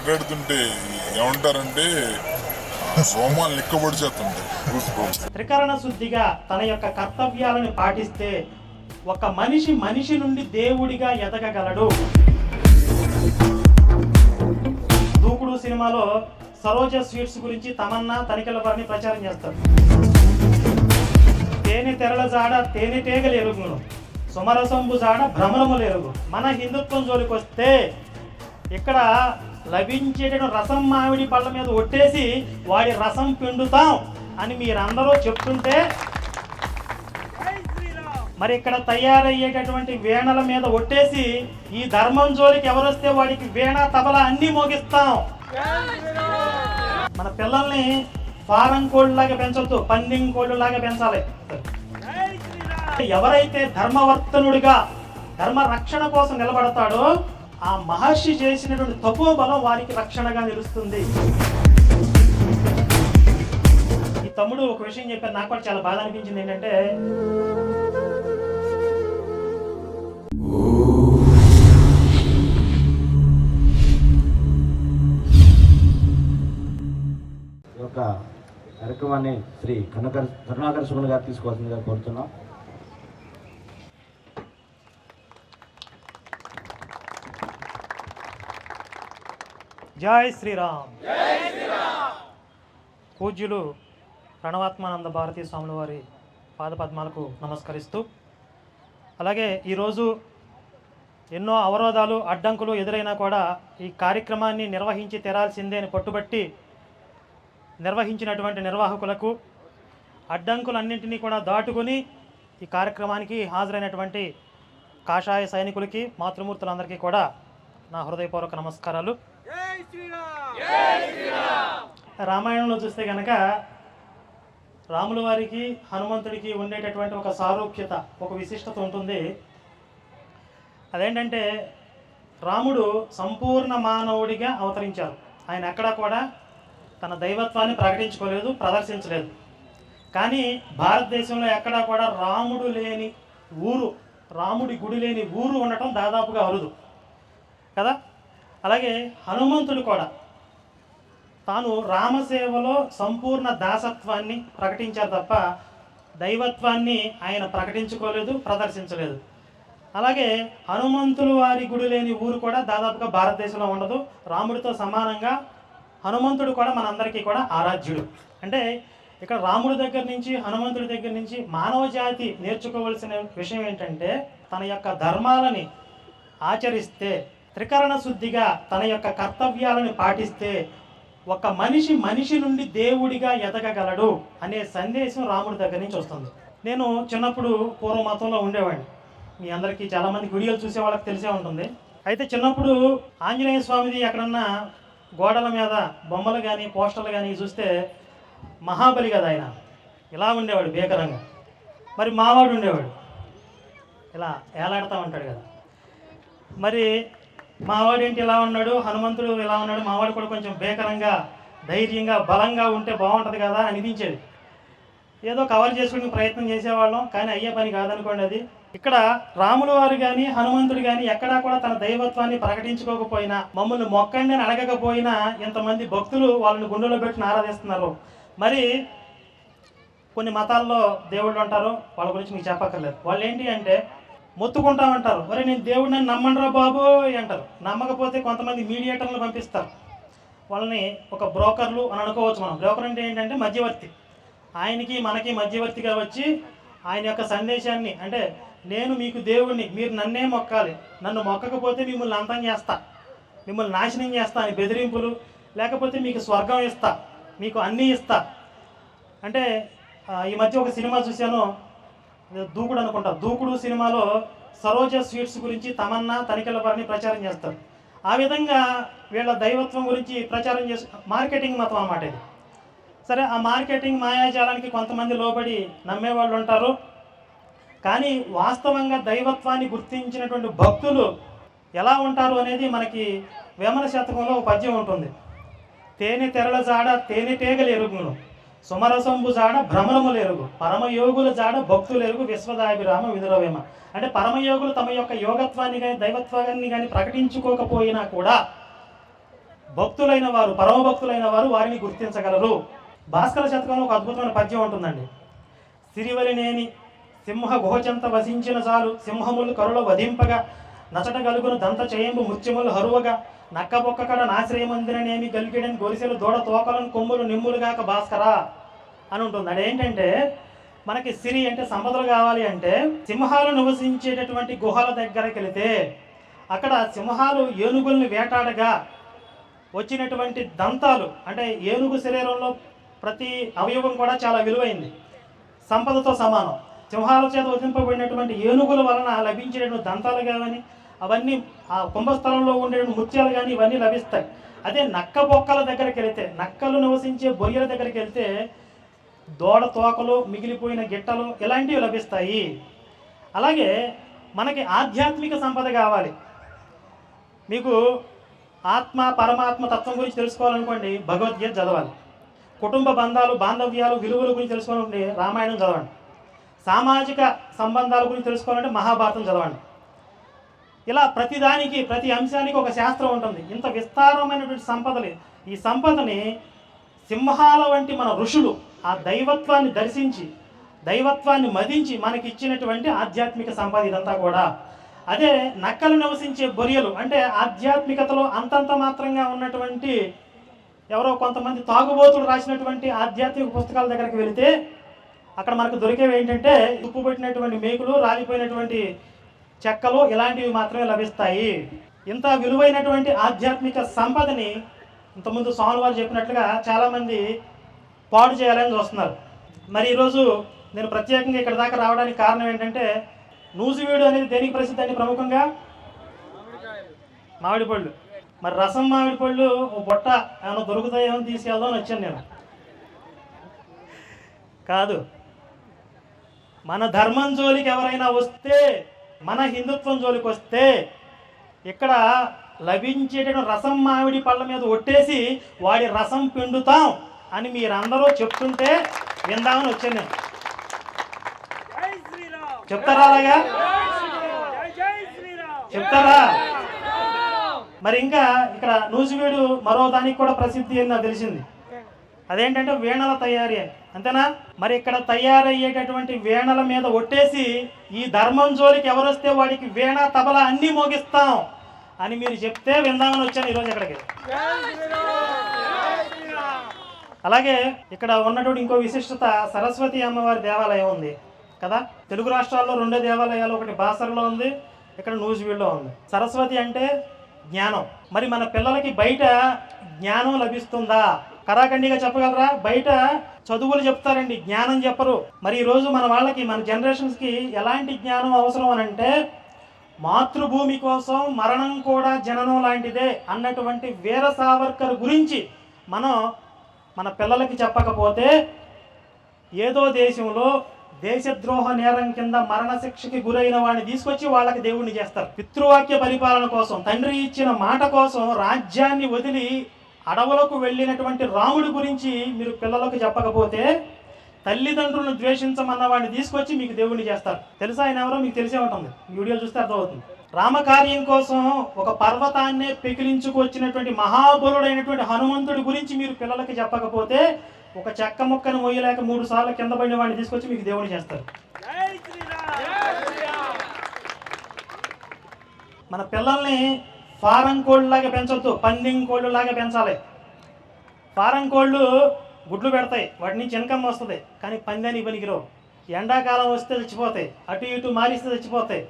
మాట్లాడుతుంటే ఏమంటారంటే సోమాలు రోమాలు త్రికరణ శుద్ధిగా తన యొక్క కర్తవ్యాలను పాటిస్తే ఒక మనిషి మనిషి నుండి దేవుడిగా ఎదగగలడు. దూకుడు సినిమాలో సరోజ స్వీట్స్ గురించి తమన్నా తనిఖీల వారిని ప్రచారం చేస్తారు. తేనె తెరల జాడ తేనె తేగలు ఎరుగును సుమరసంబు జాడ భ్రమరములు ఎరుగు మన హిందుత్వం జోలికి వస్తే ఇక్కడ లభించేటటువంటి రసం మామిడి పళ్ళ మీద ఒట్టేసి వాడి రసం పిండుతాం అని మీరందరూ చెప్తుంటే మరి ఇక్కడ తయారయ్యేటటువంటి వీణల మీద ఒట్టేసి ఈ ధర్మం జోలికి ఎవరొస్తే వాడికి వీణ తబల అన్నీ మోగిస్తాం. మన పిల్లల్ని ఫారం కోళ్ళలాగా పెంచొద్దు పందింగ్ కోళ్ళలాగా పెంచాలి. ఎవరైతే ధర్మవర్తనుడిగా ధర్మ రక్షణ కోసం నిలబడతాడో ఆ మహర్షి చేసినటువంటి తపో బలం వారికి రక్షణగా నిలుస్తుంది. ఈ తమ్ముడు ఒక విషయం చెప్పారు నాకు కూడా చాలా బాధ అనిపించింది ఏంటంటే ఒక కార్యక్రమాన్ని శ్రీ కనకర్ కరుణాకర్ సుమన్ గారు తీసుకోవాల్సిందిగా కోరుతున్నాం. జై శ్రీరామ్. పూజ్యులు ప్రణవాత్మానంద భారతీ స్వాముల వారి పాదపద్మాలకు నమస్కరిస్తూ అలాగే ఈరోజు ఎన్నో అవరోధాలు అడ్డంకులు ఎదురైనా కూడా ఈ కార్యక్రమాన్ని నిర్వహించి తెరాల్సిందే అని పట్టుబట్టి నిర్వహించినటువంటి నిర్వాహకులకు అడ్డంకులన్నింటినీ కూడా దాటుకుని ఈ కార్యక్రమానికి హాజరైనటువంటి కాషాయ సైనికులకి మాతృమూర్తులందరికీ కూడా నా హృదయపూర్వక నమస్కారాలు. రామాయణంలో చూస్తే కనుక రాముల వారికి హనుమంతుడికి ఉండేటటువంటి ఒక సారూప్యత ఒక విశిష్టత ఉంటుంది. అదేంటంటే రాముడు సంపూర్ణ మానవుడిగా అవతరించారు ఆయన ఎక్కడా కూడా తన దైవత్వాన్ని ప్రకటించుకోలేదు ప్రదర్శించలేదు. కానీ భారతదేశంలో ఎక్కడా కూడా రాముడు లేని ఊరు రాముడి గుడి లేని ఊరు ఉండటం దాదాపుగా అరుదు. కదా? అలాగే హనుమంతుడు కూడా తాను రామసేవలో సంపూర్ణ దాసత్వాన్ని ప్రకటించారు తప్ప దైవత్వాన్ని ఆయన ప్రకటించుకోలేదు ప్రదర్శించలేదు. అలాగే హనుమంతులు వారి గుడి లేని ఊరు కూడా దాదాపుగా భారతదేశంలో ఉండదు. రాముడితో సమానంగా హనుమంతుడు కూడా మనందరికీ కూడా ఆరాధ్యుడు. అంటే ఇక్కడ రాముడి దగ్గర నుంచి హనుమంతుడి దగ్గర నుంచి మానవ జాతి నేర్చుకోవలసిన విషయం ఏంటంటే తన యొక్క ధర్మాలని ఆచరిస్తే త్రికరణ శుద్ధిగా తన యొక్క కర్తవ్యాలను పాటిస్తే ఒక మనిషి మనిషి నుండి దేవుడిగా ఎదగగలడు అనే సందేశం రాముడి దగ్గర నుంచి వస్తుంది. నేను చిన్నప్పుడు పూర్వ మతంలో ఉండేవాడిని. మీ అందరికీ చాలామంది వీడియోలు చూసే వాళ్ళకి తెలిసే ఉంటుంది. అయితే చిన్నప్పుడు ఆంజనేయ స్వామిది ఎక్కడన్నా గోడల మీద బొమ్మలు కానీ పోస్టర్లు కానీ చూస్తే మహాబలి కదా ఆయన. ఇలా ఉండేవాడు భీకరంగా. మరి మావాడు ఉండేవాడు. ఇలా ఏలాడుతూ ఉంటాడు కదా. మరి మావాడు ఏంటి ఇలా ఉన్నాడు హనుమంతుడు ఇలా ఉన్నాడు మావాడు కూడా కొంచెం భేకరంగా ధైర్యంగా బలంగా ఉంటే బాగుంటుంది కదా అనిపించేది. ఏదో కవర్ చేసుకునే ప్రయత్నం చేసేవాళ్ళం కానీ అయ్యే పని కాదనుకోండి అది. ఇక్కడ రాములు వారు కానీ హనుమంతుడు కానీ ఎక్కడా కూడా తన దైవత్వాన్ని ప్రకటించుకోకపోయినా మమ్మల్ని మొక్కండి అని అడగకపోయినా ఇంతమంది భక్తులు వాళ్ళని గుండెలో పెట్టుకుని ఆరాధిస్తున్నారు. మరి కొన్ని మతాల్లో దేవుళ్ళు ఉంటారు వాళ్ళ గురించి మీకు చెప్పక్కర్లేదు. వాళ్ళు ఏంటి అంటే మొత్తుకుంటామంటారు. మరి నేను దేవుడిని నమ్మండిరా బాబు అంటారు. నమ్మకపోతే కొంతమంది మీడియేటర్లు పంపిస్తారు. వాళ్ళని ఒక బ్రోకర్లు అని అనుకోవచ్చు మనం. బ్రోకర్ అంటే ఏంటంటే మధ్యవర్తి. ఆయనకి మనకి మధ్యవర్తిగా వచ్చి ఆయన యొక్క సందేశాన్ని అంటే నేను మీకు దేవుణ్ణి మీరు నన్నే మొక్కాలి. నన్ను మొక్కకపోతే మిమ్మల్ని అంతం చేస్తా. మిమ్మల్ని నాశనం చేస్తా అని బెదిరింపులు. లేకపోతే మీకు స్వర్గం ఇస్తా. మీకు అన్నీ ఇస్తా. అంటే ఈ మధ్య ఒక సినిమా చూశాను. దూకుడు అనుకుంటా. దూకుడు సినిమాలో సరోజ స్వీట్స్ గురించి తమన్నా తనిఖీల వారిని ప్రచారం చేస్తారు. ఆ విధంగా వీళ్ళ దైవత్వం గురించి ప్రచారం చేసి మార్కెటింగ్ మతం అన్నమాట ఇది. సరే ఆ మార్కెటింగ్ మాయాజాలానికి కొంతమంది లోబడి నమ్మేవాళ్ళు ఉంటారు. కానీ వాస్తవంగా దైవత్వాన్ని గుర్తించినటువంటి భక్తులు ఎలా ఉంటారు అనేది మనకి వేమన శతకంలో ఒక పద్యం ఉంటుంది. తేనె తెరల జాడ తేనె తేగలు ఎరుగును. సుమరసంబు జాడ భ్రమరములు లేరుగు పరమయోగుల జాడ భక్తులేరుగు విశ్వదాభిరామ విధురవేమ అంటే పరమయోగులు తమ యొక్క యోగత్వాన్ని కానీ దైవత్వాన్ని కానీ ప్రకటించుకోకపోయినా కూడా భక్తులైన వారు పరమ భక్తులైన వారు వారిని గుర్తించగలరు. భాస్కర శతకంలో ఒక అద్భుతమైన పద్యం ఉంటుందండి. సిరివలినేని సింహ గోచంత వసించిన చాలు సింహములు కరుల వధింపగా నచట గలుగును దంత చేయంబు ముత్యములు హరువగా నక్క నాశ్రయమందిరనేమి గలిగిడని గొరిసెలు దూడ తోకలను కొమ్ములు నిమ్ములుగాక భాస్కరా అని ఉంటుంది. అదేంటంటే మనకి సిరి అంటే సంపదలు కావాలి అంటే సింహాలు నివసించేటటువంటి గుహల దగ్గరికి వెళితే అక్కడ సింహాలు ఏనుగుల్ని వేటాడగా వచ్చినటువంటి దంతాలు అంటే ఏనుగు శరీరంలో ప్రతి అవయవం కూడా చాలా విలువైంది. సంపదతో సమానం. సింహాల చేత వధింపబడినటువంటి ఏనుగుల వలన లభించేటువంటి దంతాలు కానీ అవన్నీ ఆ కుంభస్థలంలో ఉండే ముత్యాలు కానీ ఇవన్నీ లభిస్తాయి. అదే నక్క బొక్కల దగ్గరికి వెళితే నక్కలు నివసించే బొయ్యల దగ్గరికి వెళ్తే దోడ తోకలు మిగిలిపోయిన గిట్టలు ఇలాంటివి లభిస్తాయి. అలాగే మనకి ఆధ్యాత్మిక సంపద కావాలి. మీకు ఆత్మ పరమాత్మ తత్వం గురించి తెలుసుకోవాలనుకోండి భగవద్గీత చదవాలి. కుటుంబ బంధాలు బాంధవ్యాలు విలువల గురించి తెలుసుకోవాలంటే రామాయణం చదవండి. సామాజిక సంబంధాల గురించి తెలుసుకోవాలంటే మహాభారతం చదవండి. ఇలా ప్రతిదానికి ప్రతి అంశానికి ఒక శాస్త్రం ఉంటుంది. ఇంత విస్తారమైనటువంటి సంపదలు ఈ సంపదని సింహాల వంటి మన ఋషులు ఆ దైవత్వాన్ని దర్శించి దైవత్వాన్ని మదించి మనకి ఇచ్చినటువంటి ఆధ్యాత్మిక సంపద ఇదంతా కూడా. అదే నక్కలు నివసించే బొరియలు అంటే ఆధ్యాత్మికతలో అంతంత మాత్రంగా ఉన్నటువంటి ఎవరో కొంతమంది తాగుబోతులు రాసినటువంటి ఆధ్యాత్మిక పుస్తకాల దగ్గరికి వెళితే అక్కడ మనకు దొరికేవి ఏంటంటే ఉప్పు పెట్టినటువంటి మేకులు రాలిపోయినటువంటి చెక్కలు ఇలాంటివి మాత్రమే లభిస్తాయి. ఇంత విలువైనటువంటి ఆధ్యాత్మిక సంపదని ఇంతకుముందు స్వామి వారు చెప్పినట్లుగా చాలామంది పాడు చేయాలని చూస్తున్నారు. మరి ఈరోజు నేను ప్రత్యేకంగా ఇక్కడ దాకా రావడానికి కారణం ఏంటంటే నూజివీడు అనేది దేనికి ప్రసిద్ధి అండి ప్రముఖంగా? మామిడి పళ్ళు. మరి రసం మామిడి పళ్ళు ఓ బొట్ట ఏమైనా దొరుకుతాయేమో అని తీసుకెళ్దామని వచ్చాను నేను. కాదు. మన ధర్మం జోలికి ఎవరైనా వస్తే మన హిందుత్వం జోలికి వస్తే ఇక్కడ లభించేటటువంటి రసం మామిడి పళ్ళ మీద ఒట్టేసి వాడి రసం పిండుతాం అని మీరందరూ చెప్తుంటే విందామని వచ్చాను నేను. చెప్తారా అలాగా? చెప్తారా? మరి ఇంకా ఇక్కడ నూజివీడు మరో దానికి కూడా ప్రసిద్ధి అని నాకు తెలిసింది. అదేంటంటే వీణల తయారీ అని. అంతేనా? మరి ఇక్కడ తయారయ్యేటటువంటి వీణల మీద ఒట్టేసి ఈ ధర్మం జోలికి ఎవరు వస్తే వాడికి వీణ తబల అన్నీ మోగిస్తాం అని మీరు చెప్తే విందామని వచ్చాను ఈరోజు ఇక్కడికి అలాగే ఇక్కడ ఉన్నటువంటి ఇంకో విశిష్టత సరస్వతి అమ్మవారి దేవాలయం ఉంది కదా? తెలుగు రాష్ట్రాల్లో రెండో దేవాలయాలు ఒకటి బాసరలో ఉంది ఇక్కడ నూజివీడ్లో ఉంది. సరస్వతి అంటే జ్ఞానం. మరి మన పిల్లలకి బయట జ్ఞానం లభిస్తుందా? కరాఖండిగా చెప్పగలరా? బయట చదువులు చెప్తారండి జ్ఞానం చెప్పరు. మరి ఈరోజు మన వాళ్ళకి మన జనరేషన్స్కి ఎలాంటి జ్ఞానం అవసరం అని అంటే మాతృభూమి కోసం మరణం కూడా జననం లాంటిదే అన్నటువంటి వీర సావర్కర్ గురించి మనం మన పిల్లలకి చెప్పకపోతే ఏదో దేశంలో దేశద్రోహ నేరం కింద మరణశిక్షకి గురైన వాడిని తీసుకొచ్చి వాళ్ళకి దేవుణ్ణి చేస్తారు. పితృవాక్య పరిపాలన కోసం తండ్రి ఇచ్చిన మాట కోసం రాజ్యాన్ని వదిలి అడవులకు వెళ్ళినటువంటి రాముడి గురించి మీరు పిల్లలకు చెప్పకపోతే తల్లిదండ్రులను ద్వేషించమన్న వాడిని తీసుకొచ్చి మీకు దేవుణ్ణి చేస్తారు. తెలుసా ఆయన ఎవరో? మీకు తెలిసే ఉంటుంది. ఈ వీడియోలు చూస్తే అర్థమవుతుంది. రామకార్యం కోసం ఒక పర్వతాన్నే పెకిలించుకొచ్చినటువంటి మహాబలుడైనటువంటి హనుమంతుడి గురించి మీరు పిల్లలకి చెప్పకపోతే ఒక చెక్క ముక్కను మొయ్యలేక మూడు సార్లు కింద పడిన వాడిని తీసుకొచ్చి మీకు దేవుని చేస్తారు. మన పిల్లల్ని ఫారం కోళ్ళలాగా పెంచొద్దు పందింగ్ కోళ్ళలాగా పెంచాలి. ఫారం కోళ్ళు గుడ్లు పెడతాయి వాటి నుంచి ఇన్కమ్ వస్తుంది కానీ పందానికి పనికిరావు. ఎండాకాలం వస్తే చచ్చిపోతాయి అటు ఇటు మారిస్తే చచ్చిపోతాయి.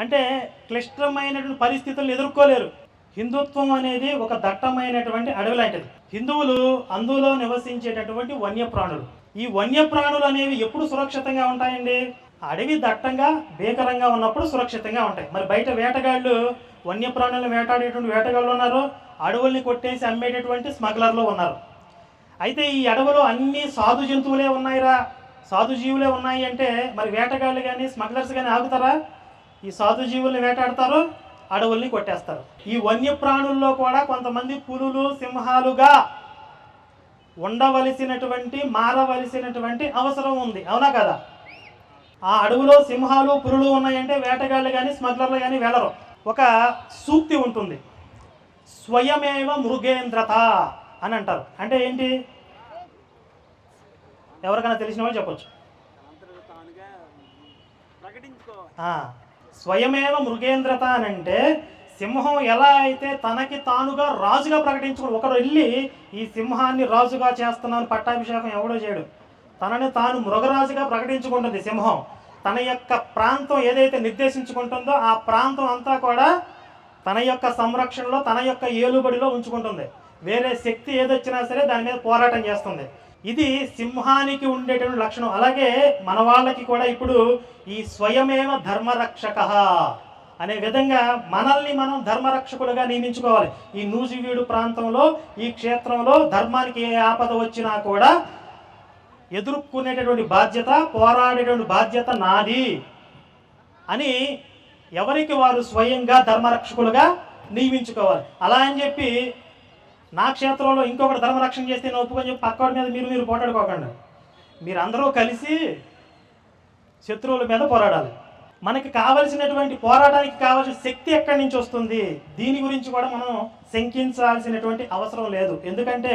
అంటే క్లిష్టమైనటువంటి పరిస్థితులను ఎదుర్కోలేరు. హిందుత్వం అనేది ఒక దట్టమైనటువంటి అడవి లాంటిది హిందువులు అందులో నివసించేటటువంటి వన్యప్రాణులు. ఈ వన్యప్రాణులు అనేవి ఎప్పుడు సురక్షితంగా ఉంటాయండి? అడవి దట్టంగా భీకరంగా ఉన్నప్పుడు సురక్షితంగా ఉంటాయి. మరి బయట వేటగాళ్ళు వన్యప్రాణులను వేటాడేటువంటి వేటగాళ్ళు ఉన్నారు. అడవుల్ని కొట్టేసి అమ్మేటటువంటి స్మగ్లర్లు ఉన్నారు. అయితే ఈ అడవులో అన్ని సాధు జంతువులే ఉన్నాయిరా. సాధు జీవులే ఉన్నాయి అంటే మరి వేటగాళ్ళు కానీ స్మగ్లర్స్ కానీ ఆగుతారా? ఈ సాధు జీవుల్ని వేటాడతారు అడవుల్ని కొట్టేస్తారు. ఈ వన్యప్రాణుల్లో కూడా కొంతమంది పులులు సింహాలుగా ఉండవలసినటువంటి మారవలసినటువంటి అవసరం ఉంది. అవునా కదా? ఆ అడవిలో సింహాలు పురులు ఉన్నాయంటే వేటగాళ్ళు కానీ స్మగ్లర్లు కానీ వెళ్ళరు ఒక సూక్తి ఉంటుంది. స్వయమేవ మృగేంద్రత అని అంటారు. అంటే ఏంటి? ఎవరికైనా తెలిసిన వాళ్ళు చెప్పొచ్చు. స్వయమేవ మృగేంద్రత అని అంటే సింహం ఎలా అయితే తనకి తానుగా రాజుగా ప్రకటించుకుని ఒకరు వెళ్ళి ఈ సింహాన్ని రాజుగా చేస్తున్నాను పట్టాభిషేకం ఎవడో చేయడు. తనని తాను మృగరాజుగా ప్రకటించుకుంటుంది సింహం. తన యొక్క ప్రాంతం ఏదైతే నిర్దేశించుకుంటుందో ఆ ప్రాంతం అంతా కూడా తన యొక్క సంరక్షణలో తన యొక్క ఏలుబడిలో ఉంచుకుంటుంది. వేరే శక్తి ఏదొచ్చినా సరే దాని మీద పోరాటం చేస్తుంది. ఇది సింహానికి ఉండేటువంటి లక్షణం. అలాగే మన వాళ్ళకి కూడా ఇప్పుడు ఈ స్వయమేవ ధర్మరక్షక అనే విధంగా మనల్ని మనం ధర్మరక్షకులుగా నియమించుకోవాలి. ఈ నూజివీడు ప్రాంతంలో ఈ క్షేత్రంలో ధర్మానికి ఏ ఆపద వచ్చినా కూడా ఎదుర్కొనేటటువంటి బాధ్యత పోరాడేటువంటి బాధ్యత నాది అని ఎవరికి వారు స్వయంగా ధర్మరక్షకులుగా నియమించుకోవాలి. అలా అని చెప్పి నా క్షేత్రంలో ఇంకొకటి ధర్మరక్షణ చేస్తే నేను ఒప్పుకొని చెప్పి పక్కవాడి మీద మీరు మీరు పోటాడుకోకండి. మీరందరూ కలిసి శత్రువుల మీద పోరాడాలి. మనకి కావలసినటువంటి పోరాటానికి కావాల్సిన శక్తి ఎక్కడి నుంచి వస్తుంది? దీని గురించి కూడా మనం శంకించాల్సినటువంటి అవసరం లేదు. ఎందుకంటే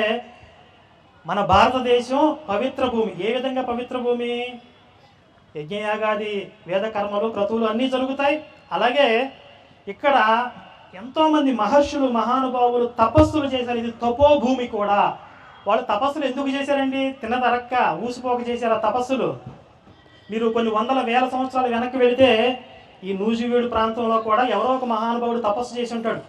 మన భారతదేశం పవిత్ర భూమి. ఏ విధంగా పవిత్ర భూమి? యజ్ఞయాగాది వేద కర్మలు క్రతువులు అన్నీ జరుగుతాయి. అలాగే ఇక్కడ ఎంతోమంది మహర్షులు మహానుభావులు తపస్సులు చేశారు. ఇది తపోభూమి కూడా. వాళ్ళు తపస్సులు ఎందుకు చేశారండి? తినదరక్క ఊసిపోక చేశారు ఆ తపస్సులు? మీరు కొన్ని వందల వేల సంవత్సరాలు వెనక్కి వెళితే ఈ నూజివీడు ప్రాంతంలో కూడా ఎవరో ఒక మహానుభావుడు తపస్సు చేసి ఉంటాడు.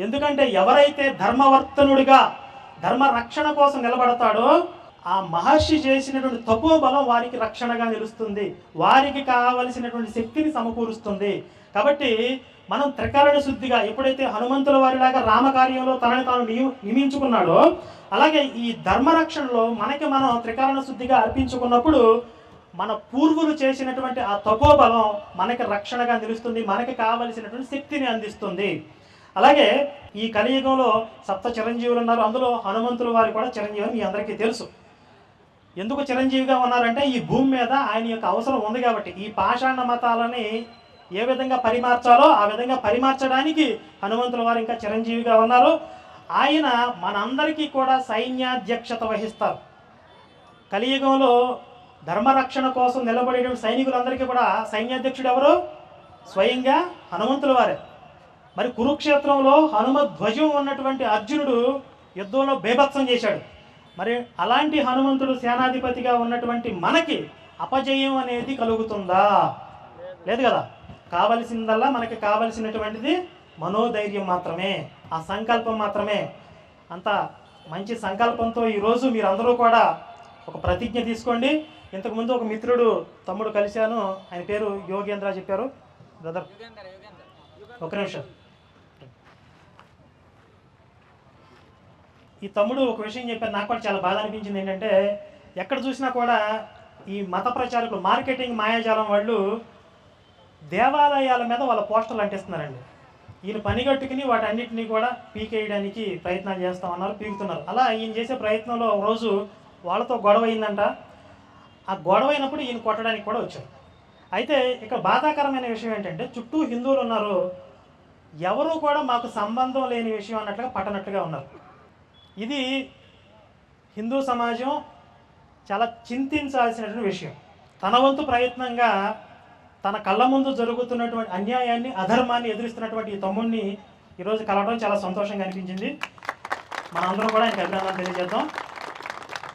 ఎందుకంటే ఎవరైతే ధర్మవర్తనుడిగా ధర్మ రక్షణ కోసం నిలబడతాడో ఆ మహర్షి చేసినటువంటి తపోబలం వారికి రక్షణగా నిలుస్తుంది. వారికి కావలసినటువంటి శక్తిని సమకూరుస్తుంది. కాబట్టి మనం త్రికరణ శుద్ధిగా ఎప్పుడైతే హనుమంతుల వారిలాగా రామకార్యంలో తనని తాను నియ- నియమించుకున్నాడో అలాగే ఈ ధర్మరక్షణలో మనకి మనం త్రికరణ శుద్ధిగా అర్పించుకున్నప్పుడు మన పూర్వులు చేసినటువంటి ఆ తపోబలం మనకి రక్షణగా నిలుస్తుంది. మనకి కావలసినటువంటి శక్తిని అందిస్తుంది. అలాగే ఈ కలియుగంలో సప్త చిరంజీవులు ఉన్నారు. అందులో హనుమంతుల వారి కూడా చిరంజీవి అని మీ అందరికీ తెలుసు. ఎందుకు చిరంజీవిగా ఉన్నారంటే ఈ భూమి మీద ఆయన యొక్క అవసరం ఉంది కాబట్టి. ఈ పాషాణ మతాలని ఏ విధంగా పరిమార్చాలో ఆ విధంగా పరిమార్చడానికి హనుమంతుల వారు ఇంకా చిరంజీవిగా ఉన్నారు. ఆయన మనందరికీ కూడా సైన్యాధ్యక్షత వహిస్తారు. కలియుగంలో ధర్మరక్షణ కోసం నిలబడేటువంటి సైనికులందరికీ కూడా సైన్యాధ్యక్షుడు ఎవరు? స్వయంగా హనుమంతుల వారే. మరి కురుక్షేత్రంలో హనుమ ధ్వజం ఉన్నటువంటి అర్జునుడు యుద్ధంలో బేభత్సం చేశాడు. మరి అలాంటి హనుమంతుడు సేనాధిపతిగా ఉన్నటువంటి మనకి అపజయం అనేది కలుగుతుందా? లేదు కదా? కావలసిందల్లా మనకి కావలసినటువంటిది మనోధైర్యం మాత్రమే ఆ సంకల్పం మాత్రమే. అంత మంచి సంకల్పంతో ఈరోజు మీరందరూ కూడా ఒక ప్రతిజ్ఞ తీసుకోండి. ఇంతకుముందు ఒక మిత్రుడు తమ్ముడు కలిశాను. ఆయన పేరు యోగేంద్ర చెప్పారు. బ్రదర్ ఒక నిమిషం. ఈ తమ్ముడు ఒక విషయం చెప్పారు నాకు కూడా చాలా బాధ అనిపించింది ఏంటంటే ఎక్కడ చూసినా కూడా ఈ మత ప్రచారకులు మార్కెటింగ్ మాయాజాలం వాళ్ళు దేవాలయాల మీద వాళ్ళ పోస్టర్లు అంటిస్తున్నారండి. ఈయన పనిగట్టుకుని వాటన్నిటిని కూడా పీకేయడానికి ప్రయత్నాలు చేస్తామన్నారు పీకుతున్నారు. అలా ఈయన చేసే ప్రయత్నంలో ఒక రోజు వాళ్ళతో గొడవ అయిందంట. ఆ గొడవ అయినప్పుడు ఈయన కొట్టడానికి కూడా వచ్చారు. అయితే ఇక్కడ బాధాకరమైన విషయం ఏంటంటే చుట్టూ హిందువులు ఉన్నారు ఎవరు కూడా మాకు సంబంధం లేని విషయం అన్నట్లుగా పట్టనట్టుగా ఉన్నారు. ఇది హిందూ సమాజం చాలా చింతించాల్సినటువంటి విషయం. తన వంతు ప్రయత్నంగా తన కళ్ళ ముందు జరుగుతున్నటువంటి అన్యాయాన్ని అధర్మాన్ని ఎదురిస్తున్నటువంటి ఈ తమ్ముడిని ఈరోజు కలవడం చాలా సంతోషంగా అనిపించింది. మనందరం కూడా ఆయనకి అభినందనలు తెలియజేద్దాం.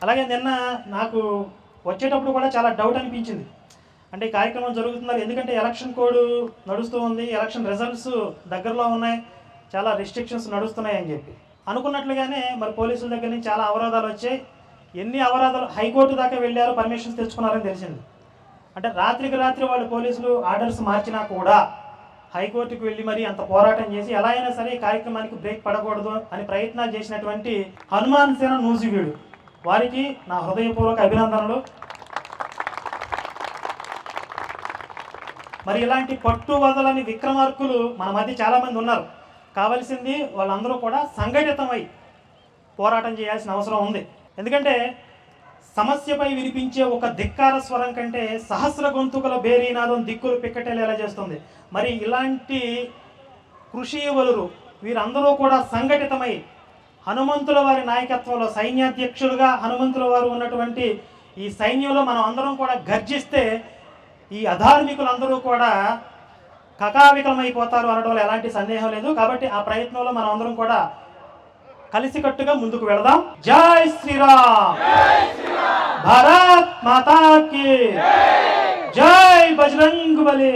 అలాగే నిన్న నాకు వచ్చేటప్పుడు కూడా చాలా డౌట్ అనిపించింది. అంటే ఈ కార్యక్రమం జరుగుతున్నారు ఎందుకంటే ఎలక్షన్ కోడ్ నడుస్తూ ఉంది ఎలక్షన్ రిజల్ట్స్ దగ్గరలో ఉన్నాయి చాలా రిస్ట్రిక్షన్స్ నడుస్తున్నాయి అని చెప్పి. అనుకున్నట్లుగానే మరి పోలీసుల దగ్గర నుంచి చాలా అవరోధాలు వచ్చాయి. ఎన్ని అవరోధాలు హైకోర్టు దాకా వెళ్ళారు పర్మిషన్స్ తెచ్చుకున్నారని తెలిసింది. అంటే రాత్రికి రాత్రి వాళ్ళు పోలీసులు ఆర్డర్స్ మార్చినా కూడా హైకోర్టుకు వెళ్ళి మరి అంత పోరాటం చేసి ఎలా అయినా సరే ఈ కార్యక్రమానికి బ్రేక్ పడకూడదు అని ప్రయత్నాలు చేసినటువంటి హనుమాన్ సేన నూజివీడు. వారికి నా హృదయపూర్వక అభినందనలు. మరి ఇలాంటి పట్టు వదలని విక్రమార్కులు మన మధ్య చాలామంది ఉన్నారు. కావలసింది వాళ్ళందరూ కూడా సంఘటితమై పోరాటం చేయాల్సిన అవసరం ఉంది. ఎందుకంటే సమస్యపై వినిపించే ఒక ధిక్కార స్వరం కంటే సహస్ర గొంతుకల బేరీనాదం దిక్కులు పిక్కటేలు చేస్తుంది. మరి ఇలాంటి కృషి వలురు వీరందరూ కూడా సంఘటితమై హనుమంతుల వారి నాయకత్వంలో సైన్యాధ్యక్షులుగా హనుమంతుల వారు ఉన్నటువంటి ఈ సైన్యంలో మనం అందరం కూడా గర్జిస్తే ఈ అధార్మికులందరూ కూడా కకావికలమైపోతారు అనడంలో ఎలాంటి సందేహం లేదు. కాబట్టి ఆ ప్రయత్నంలో మనం అందరం కూడా కలిసికట్టుగా ముందుకు వెళదాం. జై శ్రీరామ్! భారత్ మాతా కి జై బజరంగ్ బలి